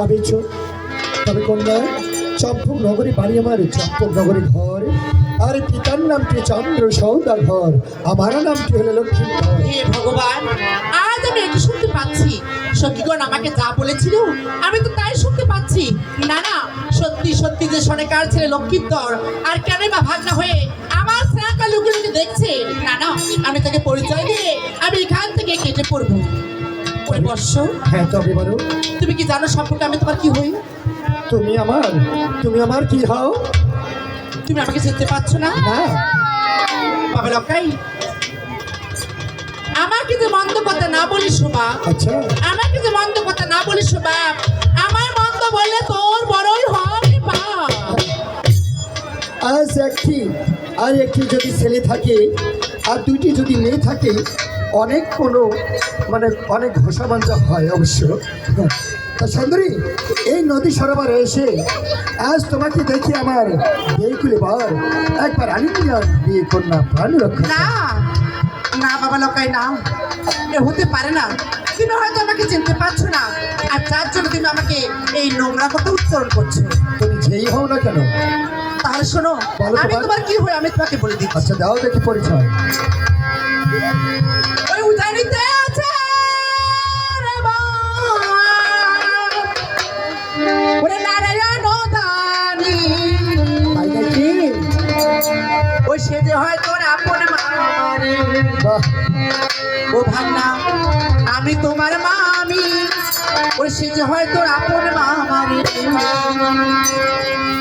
ভাবিছ? তবে কন্যা চম্পক নগরী বাড়ি আমার, চম্পক নগরী ঘর। আর পিতার নামটি চন্দ্র সৌদা ঘর আমার নামটি হলো লক্ষ্মী হে ভগবান, আজ আমি একটু শুনতে পাচ্ছি। সখীগণ আমাকে যা বলেছিল, আমি তো তাই শুনতে পাচ্ছি। না না, সত্যি সত্যি যে সনেকার ছেলে লক্ষ্মীধর, আর কেন বা ভাগনা হয়ে আমার স্নেহাকা লুকে লুকে দেখছে? না না, আমি তাকে পরিচয় দিয়ে আমি এখান থেকে কেটে পড়ব। বর্ষ? হ্যাঁ তবে বলো। তুমি কি জানো সম্পর্কে আমি তোমার কি হই? তুমি আমার তুমি আমার কি হও? তুমি আমাকে চিনতে পারছ না? বাবা লকাই আমাকে যে মন্দ কথা না বলি শোভা আচ্ছা। আমাকে যে মন্দ কথা না বলি শোভা আমার মন্দ বললে তোর বড়ই হবে বা। আজ একটি আর একটি যদি ছেলে থাকে আর দুইটি যদি মেয়ে থাকে অনেক কোনো মানে অনেক ঘষা বাঞ্জা হয় অবশ্য। তা সুন্দরী এই নদী সরোবরে এসে আজ তোমাকে দেখি আমার বিয়ে বার একবার আলিঙ্গন বিয়ে কন্যা প্রাণ রক্ষা না না বাবা লকাই না। এ হতে পারে না। তুমি হয়তো আমাকে চিনতে পারছ না। আর যার জন্য তুমি আমাকে এই নোংরা কথা উচ্চারণ করছ। তুমি যেই হও না কেন? তাহলে শোনো আমি। তোমার কি হই আমি তোমাকে বলে দিচ্ছি। আচ্ছা দাও দেখি পরিচয়। সে যে হয় তোর আপন মারে ও ভান্না আমি তোমার মামি। ওই সে যে হয় তোর আপন মামারে। উজানিতে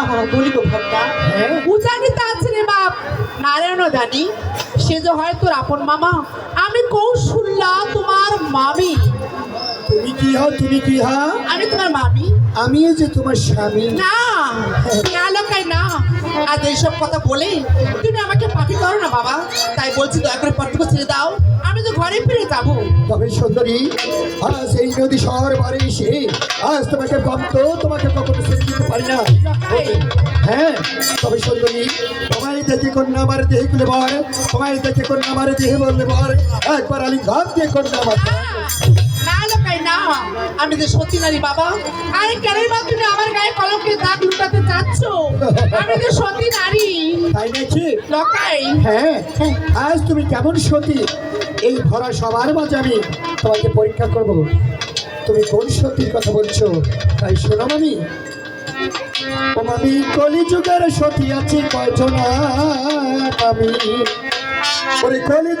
আহা, বলি গো ভক্তা উজানিতে আছে রে বাপ। নারায়ণ জানি সে যে হয় তোর আপন মামা। আমি কৌশল্যা তোমার মামি। তুমি কি হও তুমি কি হও? আমি তোমার মামি। আমিও যে তোমার স্বামী। না না লোকাই না। আজ এইসব কথা বলে তুমি আমাকে পাপি করো না বাবা। তাই বলছি দয়া করে পট্টুকু ছেড়ে দাও। আমি তো ঘরে ফিরে যাব। তবে সুন্দরী আজ এই নদী শহর বাড়ি এসে আজ তোমাকে বন্ধ তোমাকে কখনো ছেড়ে দিতে পারি না। হ্যাঁ তবে সুন্দরী তোমায় দেখে কন্যা আমার দেহে খুলে বর তোমায় দেখে কন্যা আমার দেহে বললে বর একবার আলি ঘাত দিয়ে কন্যা আমার না লোকাই না। আমি যে বাবা। আরে কেনই বা তুমি আমার গায়ে কলঙ্কের দাগ লুটাতে চাচ্ছ? আমি যে সত্যি নারী। তাই নাকি? লোকাই। হ্যাঁ আজ তুমি কেমন সতী? এই ভরা সবার মাঝে আমি তোমাকে পরীক্ষা করব। তুমি কোন সতীর কথা বলছো? তাই শোনো মামি। ও মামি কলিযুগের সতী আছে কয়জন আমি ওরে কলিযুগ